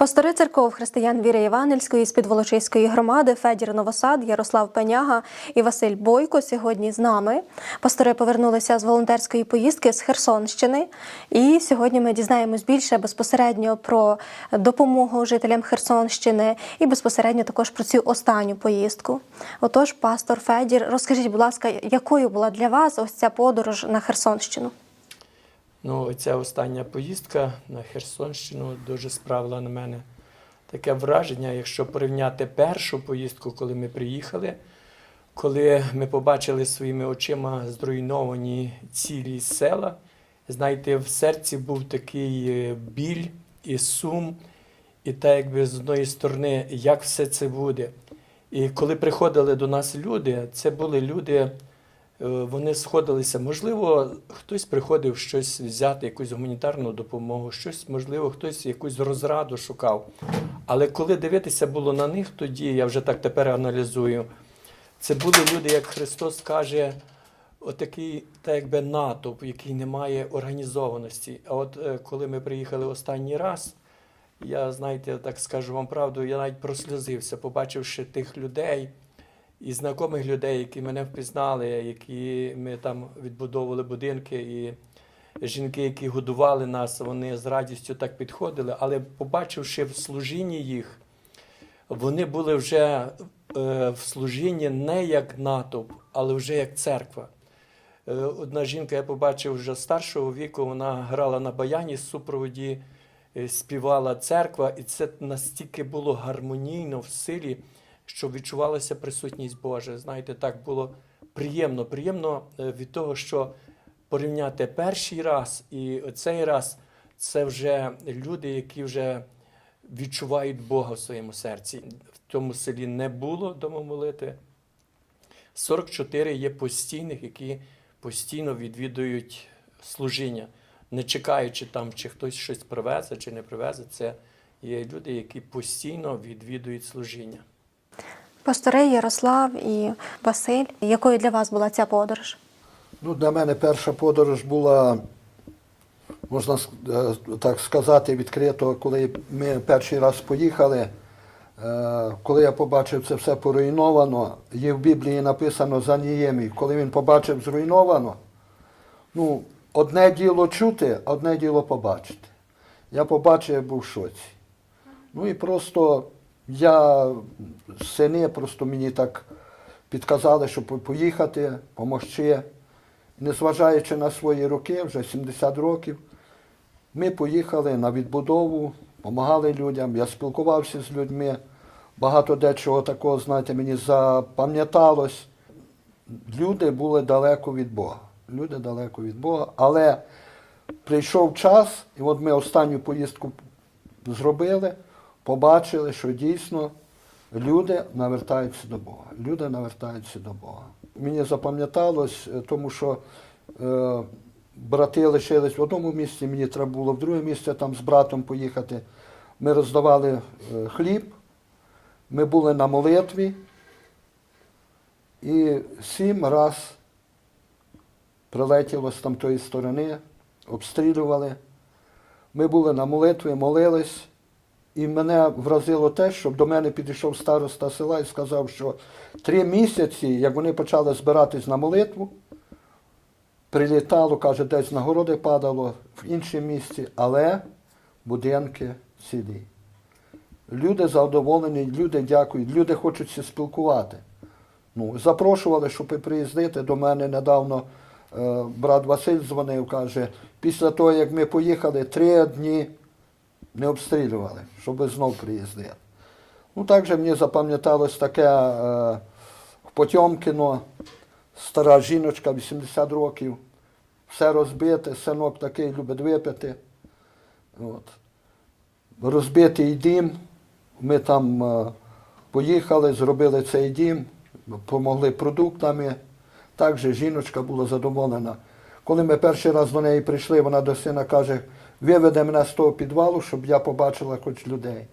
Пастори церков християн Віри Євангельської з Підволочиської громади Федір Новосад, Ярослав Пеняга і Василь Бойко сьогодні з нами. Пастори повернулися з волонтерської поїздки з Херсонщини. І сьогодні ми дізнаємось більше безпосередньо про допомогу жителям Херсонщини і безпосередньо також про цю останню поїздку. Отож, пастор Федір, розкажіть, будь ласка, якою була для вас ось ця подорож на Херсонщину? Ну, ця остання поїздка на Херсонщину дуже справила на мене таке враження, якщо порівняти першу поїздку, коли ми приїхали, коли ми побачили своїми очима зруйновані цілі села. Знаєте, в серці був такий е, біль і сум, і так якби з одної сторони, як все це буде. І коли приходили до нас люди, це були люди. Е, Вони сходилися. Можливо, хтось приходив щось взяти, якусь гуманітарну допомогу, щось, можливо, хтось якусь розраду шукав. Але коли дивитися було на них, тоді я вже так тепер аналізую. Це були люди, як Христос каже, отакий, так якби натовп, який не має організованості. А от е, коли ми приїхали останній раз, я, знаєте, так скажу вам правду, я навіть просльозився, побачивши тих людей і знайомих людей, які мене впізнали, які ми там відбудовували будинки, і жінки, які годували нас, вони з радістю так підходили. Але побачивши в служінні їх, вони були вже е, в служінні не як натовп, але вже як церква. Е, Одна жінка, я побачив вже старшого віку, вона грала на баяні з супроводі, е, співала церква, і це настільки було гармонійно в силі, що відчувалася присутність Божа. Знаєте, так було приємно. Приємно е, від того, що порівняти перший раз і цей раз це вже люди, які вже відчувають Бога в своєму серці. В тому селі не було домомолитви. 44 є постійних, які постійно відвідують служіння, не чекаючи там, чи хтось щось привезе, чи не привезе. Це є люди, які постійно відвідують служіння. Пастори Ярослав і Василь, якою для вас була ця подорож? Ну, для мене перша подорож була, можна е, так сказати, відкрито, коли ми перший раз поїхали. Е, Коли я побачив це все поруйновано, є в Біблії написано за Ніємій, коли він побачив зруйновано, ну, одне діло чути, одне діло побачити. Я побачив, я був в шоці. Ну і просто я, сини просто мені так підказали, щоб поїхати, допомогти. Незважаючи на свої роки, вже 70 років, ми поїхали на відбудову, допомагали людям, я спілкувався з людьми. Багато дечого такого, знаєте, мені запам'яталось. Люди були далеко від Бога. Люди далеко від Бога. Але прийшов час, і от ми останню поїздку зробили, побачили, що дійсно люди навертаються до Бога. Люди навертаються до Бога. Мені запам'яталось, е, тому що е, брати лишились в одному місці, мені треба було в друге місце там з братом поїхати. Ми роздавали е, хліб, ми були на молитві, і сім раз прилетіло з тамтої сторони, обстрілювали. Ми були на молитві, молились, і мене вразило те, що до мене підійшов староста села і сказав, що три місяці, як вони почали збиратись на молитву, прилітало, каже, десь на городи падало, в іншому місці, але будинки цілі. Люди задоволені, люди дякують, люди хочуть спілкувати. Ну, запрошували, щоб приїздити. До мене недавно е, брат Василь дзвонив, каже, після того, як ми поїхали, три дні не обстрілювали, щоб знов приїздити. Ну, також мені запам'яталось таке е, Потьомкіно, стара жіночка, 80 років, все розбите, синок такий любить випити. От. Розбитий дім, ми там е, поїхали, зробили цей дім, допомогли продуктами. Також жіночка була задоволена. Коли ми перший раз до неї прийшли, вона до сина каже, виведе мене з того підвалу, щоб я побачила хоч людей.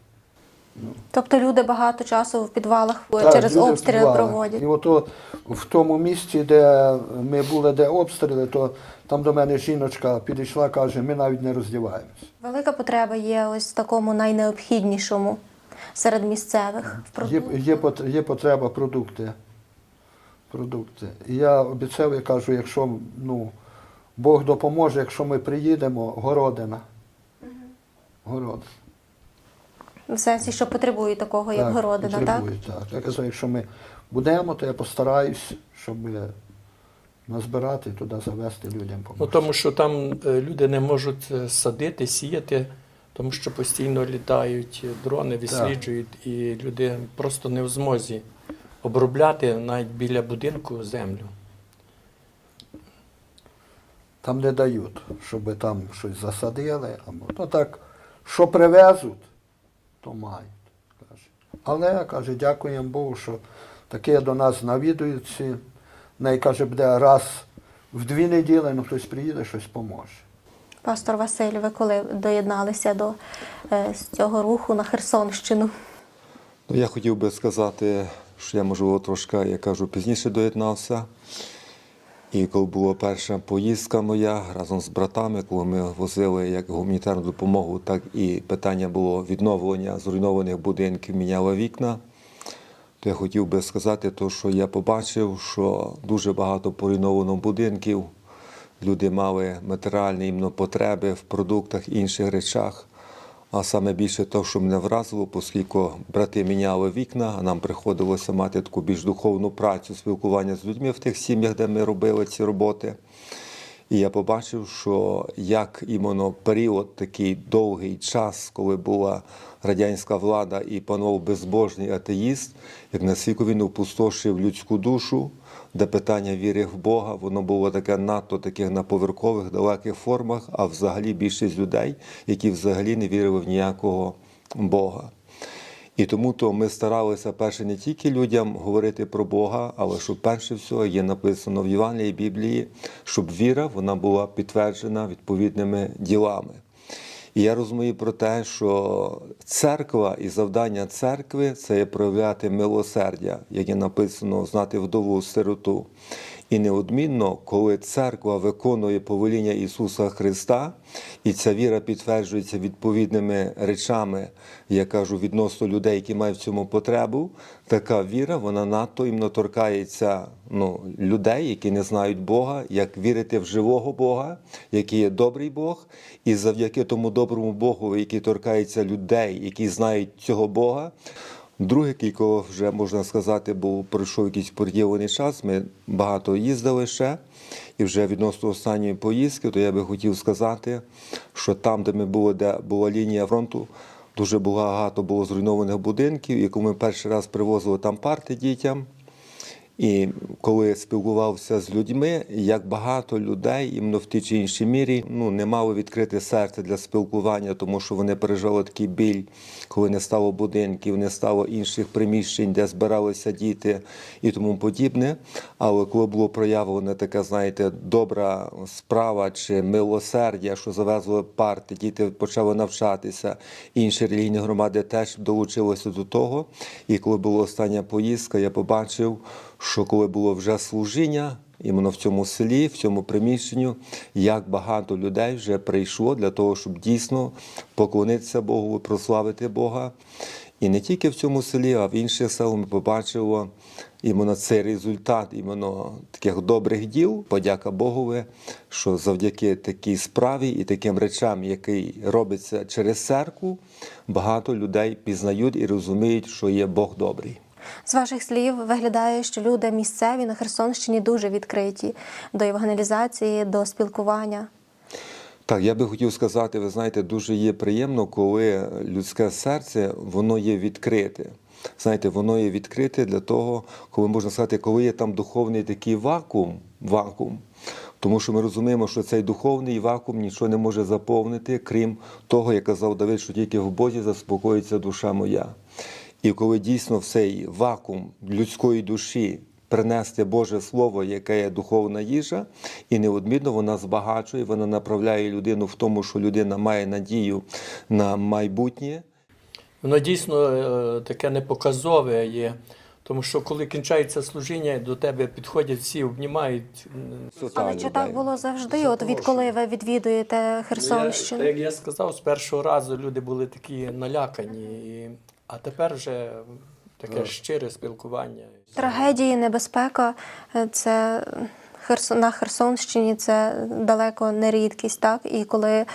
Тобто люди багато часу в підвалах Так, через обстріли вбивали. проводять. І ото в тому місці, де ми були, де обстріли, то там до мене жіночка підійшла, каже, ми навіть не роздіваємося. Велика потреба є ось в такому найнеобхіднішому серед місцевих Є, є, є потреба продукти. продукти. І я обіцяв, я кажу, якщо ну, Бог допоможе, якщо ми приїдемо, городина. Городина. В сенсі, що потребує такого, як городина, так? потребує, так? Я казав, якщо ми будемо, то я постараюсь, щоб назбирати туди завести людям. Ну, тому що там е, люди не можуть е, садити, сіяти, тому що постійно літають дрони, висліджують, і люди просто не в змозі обробляти навіть біля будинку землю. Там не дають, щоб там щось засадили. Або, ну так, що привезуть, то мають. Каже. Але, каже, дякуємо Богу, що таке до нас навідуються. Не каже, буде раз в дві неділі, ну хтось приїде, щось поможе. Пастор Василь, ви коли доєдналися до е, з цього руху на Херсонщину? Ну, я хотів би сказати, що я, можливо, трошки, я кажу, пізніше доєднався. І коли була перша поїздка моя разом з братами, коли ми возили як гуманітарну допомогу, так і питання було відновлення зруйнованих будинків, міняли вікна, то я хотів би сказати, то, що я побачив, що дуже багато поруйновано будинків, люди мали матеріальні іменно потреби в продуктах, інших речах. А саме більше те, що мене вразило, оскільки брати міняли вікна, а нам приходилося мати таку більш духовну працю, спілкування з людьми в тих сім'ях, де ми робили ці роботи. І я побачив, що як іменно період, такий довгий час, коли була радянська влада і панував безбожний атеїст, як наскільки він опустошив людську душу, де питання віри в Бога, воно було таке надто таких на поверхових, далеких формах, а взагалі більшість людей, які взагалі не вірили в ніякого Бога. І тому то ми старалися перше не тільки людям говорити про Бога, але щоб перше всього є написано в Євангелії Біблії, щоб віра вона була підтверджена відповідними ділами. І я розумію про те, що церква і завдання церкви це є проявляти милосердя, як є написано, знати вдову сироту. І неодмінно, коли церква виконує повеління Ісуса Христа, і ця віра підтверджується відповідними речами, я кажу, відносно людей, які мають в цьому потребу, така віра вона надто іменно торкається ну, людей, які не знають Бога, як вірити в живого Бога, який є добрий Бог, і завдяки тому доброму Богу, який торкається людей, які знають цього Бога. Друге, кілько вже можна сказати, був пройшов якийсь поділений час. Ми багато їздили ще, і вже відносно останньої поїздки, то я би хотів сказати, що там, де ми були, де була лінія фронту, дуже багато було зруйнованих будинків. І коли ми перший раз привозили там парти дітям. І коли спілкувався з людьми, як багато людей іменно в тій чи іншій мірі ну не мали відкрите серце для спілкування, тому що вони пережили такий біль, коли не стало будинків, не стало інших приміщень, де збиралися діти і тому подібне. Але коли було проявлено така, знаєте, добра справа чи милосердя, що завезли парти, діти почали навчатися, інші релігійні громади теж долучилися до того. І коли була остання поїздка, я побачив що коли було вже служіння, іменно в цьому селі, в цьому приміщенню, як багато людей вже прийшло для того, щоб дійсно поклонитися Богу, прославити Бога. І не тільки в цьому селі, а в інших селах ми побачили іменно цей результат іменно таких добрих діл. Подяка Богові, що завдяки такій справі і таким речам, які робиться через церкву, багато людей пізнають і розуміють, що є Бог добрий. З ваших слів виглядає, що люди місцеві на Херсонщині дуже відкриті до евангелізації, до спілкування. Так, я би хотів сказати, ви знаєте, дуже є приємно, коли людське серце воно є відкрите. Знаєте, воно є відкрите для того, коли можна сказати, коли є там духовний такий вакуум, вакуум. Тому що ми розуміємо, що цей духовний вакуум нічого не може заповнити, крім того, як казав Давид, що тільки в Бозі заспокоїться душа моя. І коли дійсно в цей вакуум людської душі принести Боже Слово, яке є духовна їжа, і неодмінно вона збагачує, вона направляє людину в тому, що людина має надію на майбутнє. Воно дійсно е, таке непоказове є. Тому що коли кінчається служіння, до тебе підходять всі, обнімають. Але чи так було завжди? От відколи ви відвідуєте Ну, Я, Херсонщину? так як я сказав, з першого разу люди були такі налякані, і, а тепер вже таке щире спілкування. Трагедії, небезпека е, це Херсон- на Херсонщині це далеко не рідкість, так? І коли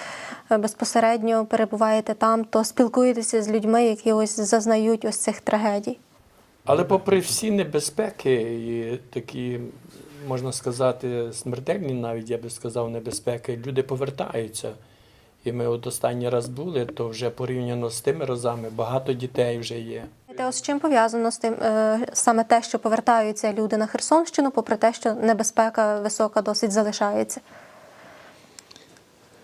е, безпосередньо перебуваєте там, то спілкуєтеся з людьми, які ось зазнають ось цих трагедій. Але попри всі небезпеки і такі, можна сказати, смертельні, навіть я би сказав, небезпеки, люди повертаються. І ми от останній раз були, то вже порівняно з тими разами багато дітей вже є. Ось з чим пов'язано з тим е, саме те, що повертаються люди на Херсонщину, попри те, що небезпека висока досить залишається.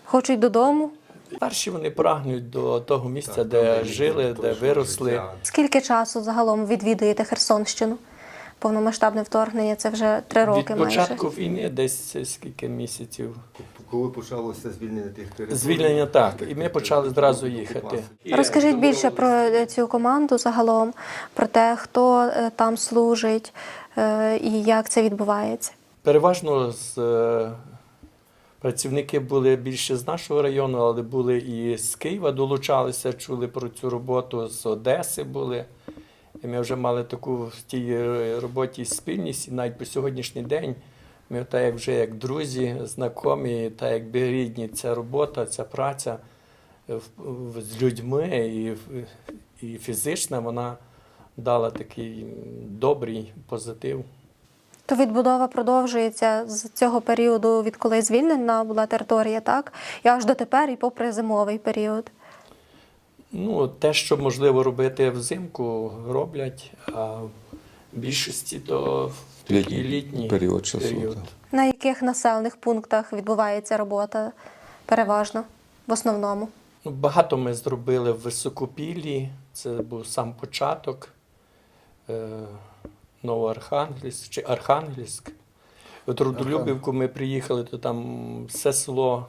Хочуть додому. Перші вони прагнуть до того місця, де жили, де виросли. Скільки часу загалом відвідуєте Херсонщину? Повномасштабне вторгнення це вже три роки Від майже. початку війни десь скільки місяців. Коли почалося звільнення тих територій? Звільнення так, і ми почали зразу їхати. Розкажіть більше про е, цю команду загалом, про те, хто е, там служить е, і як це відбувається. Переважно з працівники були більше з нашого району, але були і з Києва долучалися, чули про цю роботу, з Одеси були. І ми вже мали таку в тій роботі спільність, і навіть по сьогоднішній день ми так як вже як друзі, знайомі, так якби рідні, ця робота, ця праця е, з людьми і, і фізична, вона дала такий добрий позитив. То відбудова продовжується з цього періоду, відколи звільнена була територія, так? І аж дотепер, і попри зимовий період. Ну, те, що можливо робити взимку, роблять, а більшості то в такий Літній літній період часу, період. На яких населених пунктах відбувається робота переважно, в основному? Ну, багато ми зробили в Високопіллі, це був сам початок. Е, Новоархангельськ чи Архангельськ. От Рудолюбівку ми приїхали, то там все село,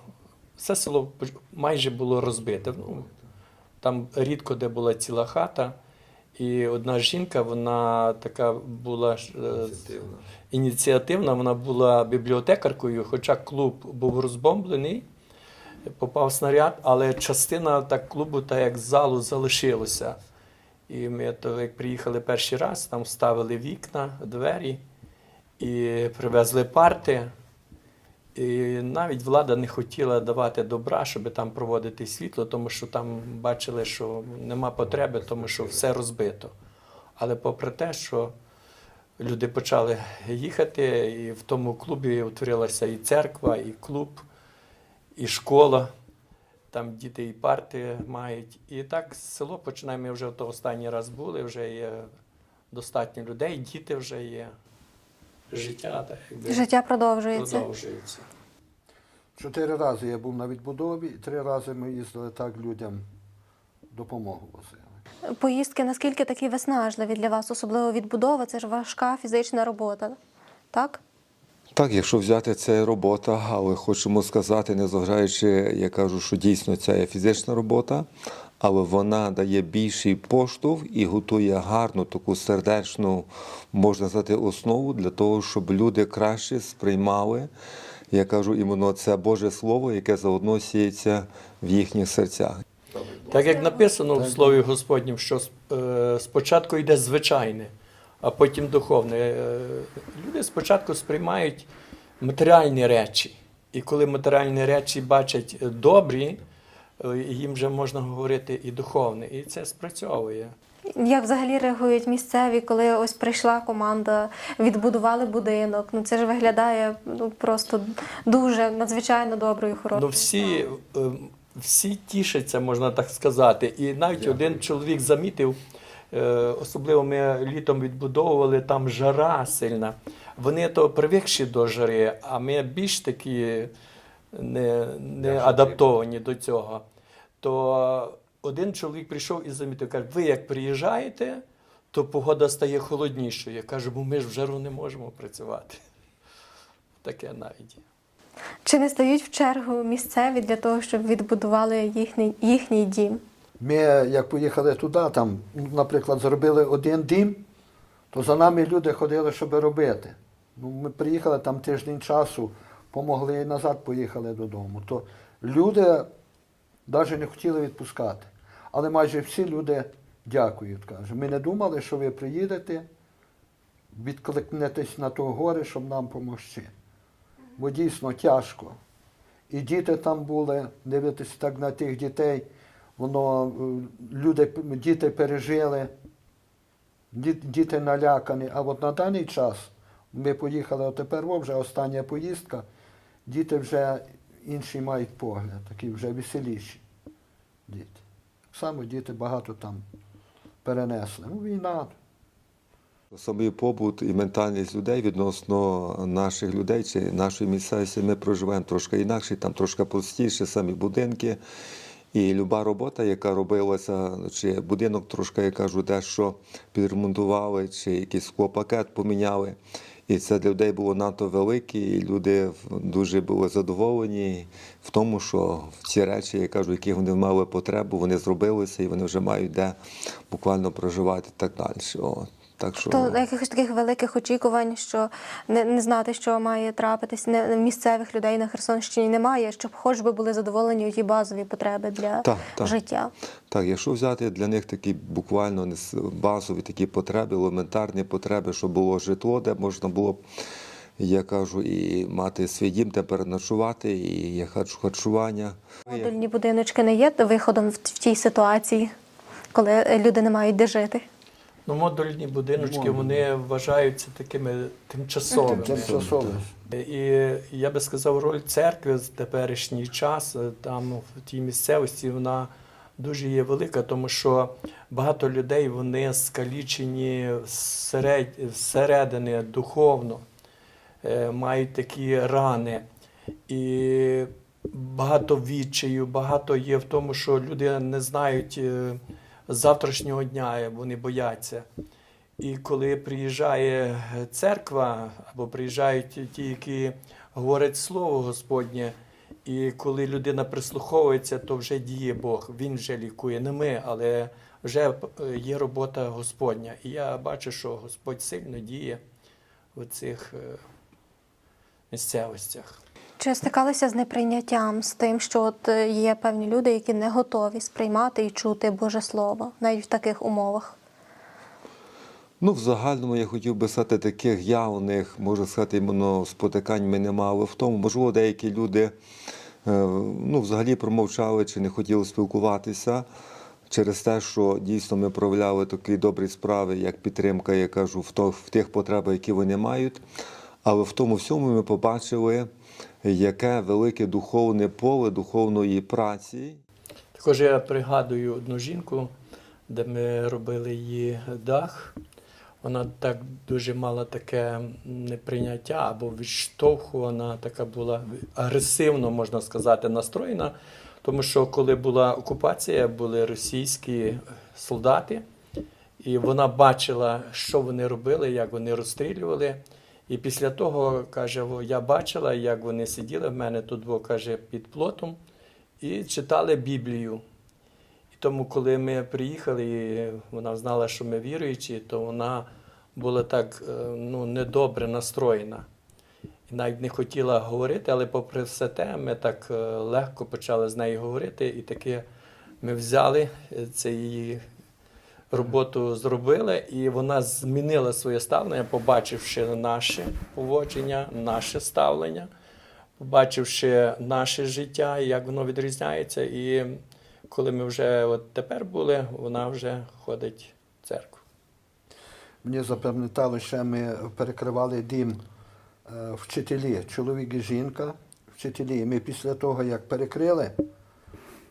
все село майже було розбите. Ну, там рідко де була ціла хата. І одна жінка, вона така була е, ініціативна, вона була бібліотекаркою, хоча клуб був розбомблений, попав снаряд, але частина так клубу, так як залу, залишилася. І ми то, як приїхали перший раз, там вставили вікна, двері і привезли парти. І навіть влада не хотіла давати добра, щоб там проводити світло, тому що там бачили, що нема потреби, тому що все розбито. Але попри те, що люди почали їхати, і в тому клубі утворилася і церква, і клуб, і школа. Там діти і парти мають. І так село починає. Ми вже то останній раз були, вже є достатньо людей, діти вже є. Життя так якби Життя продовжується. продовжується. Чотири рази я був на відбудові, і три рази ми їздили так людям допомогу возили. Поїздки наскільки такі виснажливі для вас, особливо відбудова, це ж важка фізична робота. Так? Так, якщо взяти це робота, але хочемо сказати, незважаючи, я кажу, що дійсно це є фізична робота, але вона дає більший поштовх і готує гарну таку сердечну, можна сказати, основу для того, щоб люди краще сприймали, я кажу, іменно це Боже Слово, яке заодно сіється в їхніх серцях. Так як написано в Слові Господнім, що е, спочатку йде звичайне, а потім духовне. Е, Люди спочатку сприймають матеріальні речі. І коли матеріальні речі бачать добрі, їм вже можна говорити і духовне. І це спрацьовує. Як взагалі реагують місцеві, коли ось прийшла команда, відбудували будинок? Ну це ж виглядає ну, просто дуже надзвичайно доброю, хорошою. Ну, всі, е, всі тішаться, можна так сказати. І навіть один чоловік замітив, е, особливо ми літом відбудовували, там жара сильна. Вони то привикші до жари, а ми більш такі не, не адаптовані до цього. То один чоловік прийшов і замітив, каже, ви як приїжджаєте, то погода стає холоднішою. Я кажу, бо ми ж в жару не можемо працювати. Таке навіть. Чи не стають в чергу місцеві для того, щоб відбудували їхній, їхній дім? Ми, як поїхали туди, там, наприклад, зробили один дім, то за нами люди ходили, щоб робити. Ну, ми приїхали там тиждень часу, помогли і назад поїхали додому. То люди навіть не хотіли відпускати. Але майже всі люди дякують. Каже. Ми не думали, що ви приїдете, відкликнетесь на то горе, щоб нам допомогти. Бо дійсно тяжко. І діти там були, дивитися так на тих дітей, воно е, люди, діти пережили, діти налякані. А от на даний час ми поїхали, а тепер вже остання поїздка, діти вже інший мають погляд, такі вже веселіші діти. Саме діти багато там перенесли. Ну, війна. Самий побут і ментальність людей відносно наших людей чи нашої місцевості ми проживаємо трошки інакше, там трошки простіше, самі будинки. І люба робота, яка робилася, чи будинок трошки, я кажу, дещо підремонтували, чи якийсь склопакет поміняли. І це для людей було надто велике, і люди дуже були задоволені в тому, що ці речі, я кажу, які вони мали потребу, вони зробилися і вони вже мають де буквально проживати і так далі. О, так що... То якихось таких великих очікувань, що не, не знати, що має трапитись, не, місцевих людей на Херсонщині немає, щоб хоч би були задоволені ті базові потреби для Так, так. життя. Так, якщо взяти для них такі буквально базові такі потреби, елементарні потреби, щоб було житло, де можна було, я кажу, і мати свій дім, де переночувати, і є харч- харчування. Модульні будиночки не є виходом в, тій ситуації, коли люди не мають де жити. Ну, модульні будиночки вони вважаються такими тимчасовими. Тимчасове. І я би сказав, роль церкви в теперішній час е, там в тій місцевості вона дуже є велика, тому що багато людей вони скалічені всеред- всередини духовно, е, мають такі рани. І багато відчаю, багато є в тому, що люди не знають е, завтрашнього дня, вони бояться. І коли приїжджає церква, або приїжджають ті, які говорять Слово Господнє, і коли людина прислуховується, то вже діє Бог. Він вже лікує, не ми, але вже е, є робота Господня. І я бачу, що Господь сильно діє у цих е, місцевостях. Чи стикалися з неприйняттям, з тим, що от е, є певні люди, які не готові сприймати і чути Боже Слово, навіть в таких умовах? Ну, в загальному я хотів би сказати, таких явних, можна сказати, іменно спотикань ми не мали в тому. Можливо, деякі люди е, ну, взагалі промовчали чи не хотіли спілкуватися через те, що дійсно ми проявляли такі добрі справи, як підтримка, я кажу, в тих потребах, які вони мають. Але в тому всьому ми побачили, яке велике духовне поле духовної праці. Також я пригадую одну жінку, де ми робили її дах. Вона так дуже мала таке неприйняття або відштовхувана, така була агресивно, можна сказати, настроєна. Тому що коли була окупація, були російські солдати, і вона бачила, що вони робили, як вони розстрілювали. І після того каже, я бачила, як вони сиділи в мене тут, бо, каже, під плотом і читали Біблію. І тому, коли ми приїхали, і вона знала, що ми віруючі, то вона була так е, ну, недобре настроєна. І навіть не хотіла говорити, але попри все те, ми так е, легко почали з нею говорити, і таки ми взяли е, це її роботу зробили, і вона змінила своє ставлення, побачивши наше поводження, наше ставлення, побачивши наше життя, як воно відрізняється. І коли ми вже от тепер були, вона вже ходить в церкву. Мені запам'ятало, що ми перекривали дім е, вчителі, чоловік і жінка, вчителі. Ми після того, як перекрили,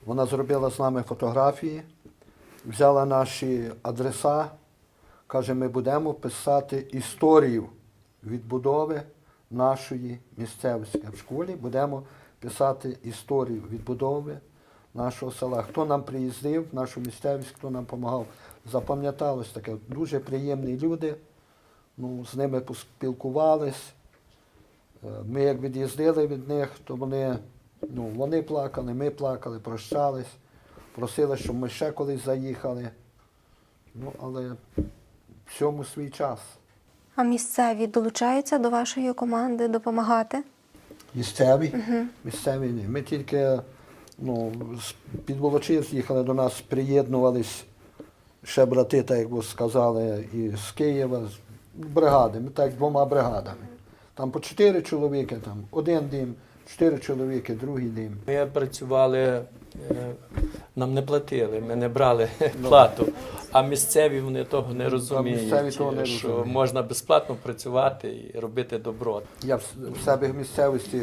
вона зробила з нами фотографії, взяла наші адреса, каже, ми будемо писати історію відбудови нашої місцевості. В школі будемо писати історію відбудови нашого села. Хто нам приїздив в нашу місцевість, хто нам допомагав. Запам'яталось таке, дуже приємні люди. Ну, з ними поспілкувались. Е, Ми як від'їздили від них, то вони, ну, вони плакали, ми плакали, прощались, просили, щоб ми ще колись заїхали. Ну, але всьому свій час. А місцеві долучаються до вашої команди допомагати? Місцеві? Місцеві ні. Ми тільки ну, з під Волочиськ їхали до нас, приєднувались ще брати, так як ви сказали, і з Києва, з бригади. Ми так двома бригадами. Там по чотири чоловіки, там один дім, чотири чоловіки, другий дім. Ми працювали, е, нам не платили, ми не брали плату. А місцеві вони того не розуміють, того не що розуміють. можна безплатно працювати і робити добро. Я в, себе в місцевості,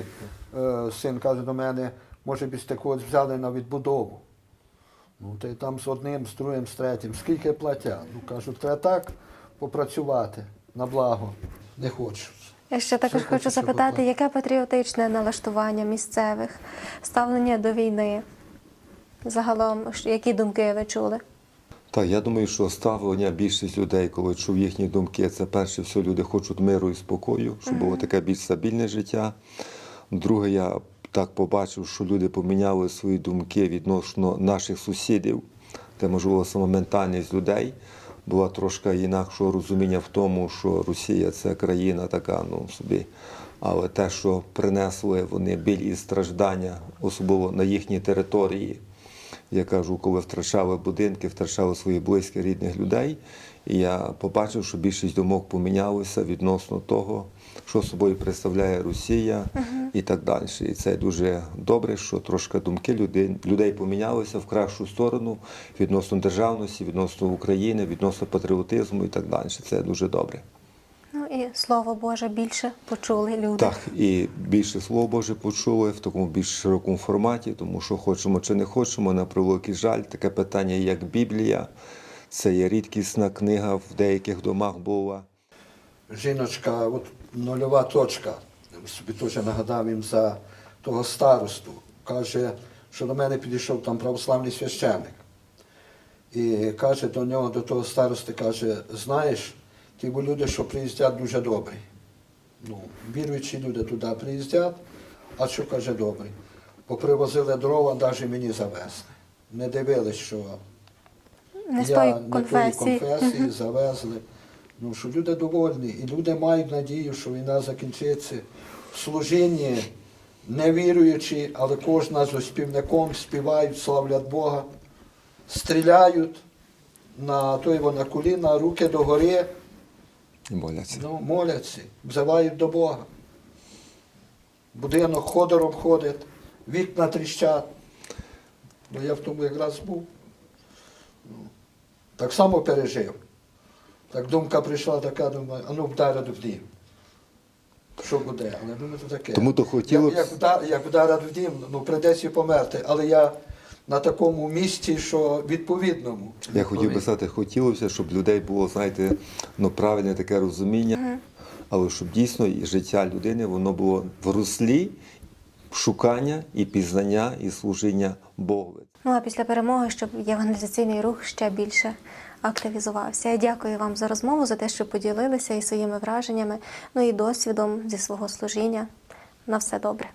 е, син каже до мене, може би когось взяли на відбудову. Ну, й там з одним, з другим, з третім. Скільки платять? Ну, кажуть, треба так попрацювати на благо. Не хочу. Я ще також Все хочу запитати, яке патріотичне налаштування місцевих, ставлення до війни? Загалом, які думки ви чули? Так, я думаю, що ставлення більшість людей, коли чув їхні думки, це перше все люди хочуть миру і спокою, щоб було таке більш стабільне життя. Друге, я так побачив, що люди поміняли свої думки відносно наших сусідів, де можливо сама ментальність людей була трошки інакшого розуміння в тому, що Росія це країна така, ну собі. Але те, що принесли вони біль і страждання, особливо на їхній території, я кажу, коли втрачали будинки, втрачали своїх близьких рідних людей. І я побачив, що більшість думок помінялися відносно того, що собою представляє Росія і так далі. І це дуже добре, що трошки думки людей, людей помінялися в кращу сторону відносно державності, відносно України, відносно патріотизму і так далі. Це дуже добре. І слово Боже більше почули люди. Так, і більше слово Боже почули в такому більш широкому форматі, тому що хочемо чи не хочемо, на превеликий жаль, таке питання, як Біблія. Це є рідкісна книга в деяких домах була. Жіночка, от нульова точка, собі теж нагадав їм за того старосту. Каже, що до мене підійшов там православний священник. І каже до нього, до того старости, каже, знаєш, ті люди, що приїздять, дуже добрі. Ну, віруючі люди туди приїздять, а що каже добрі? Попривозили дрова, навіть мені завезли. Не дивились, що Не я не тої конфесії. конфесії завезли. Ну, що люди довольні, і люди мають надію, що війна закінчиться. В служінні не віруючи, але кожна з співником співають, славлять Бога, стріляють на той на коліна, руки догори, І моляться. ну, моляться, взивають до Бога. Будинок ходором ходить, вікна тріщать. Ну, я в тому якраз був. Ну, так само пережив. Так думка прийшла така, думаю, а ну вдарить в дім. Що буде? Але думаю, то таке. Тому то хотіло Як, як, вдар- як вдарить в дім, ну прийдеться і померти. Але я на такому місці, що відповідному. Я хотів би сказати, хотілося, щоб людей було, знаєте, ну, правильне таке розуміння, але щоб дійсно і життя людини воно було в руслі шукання і пізнання і служіння Богу. Ну а після перемоги, щоб євангелізаційний рух ще більше активізувався. Я дякую вам за розмову, за те, що поділилися і своїми враженнями, ну і досвідом зі свого служіння. На все добре.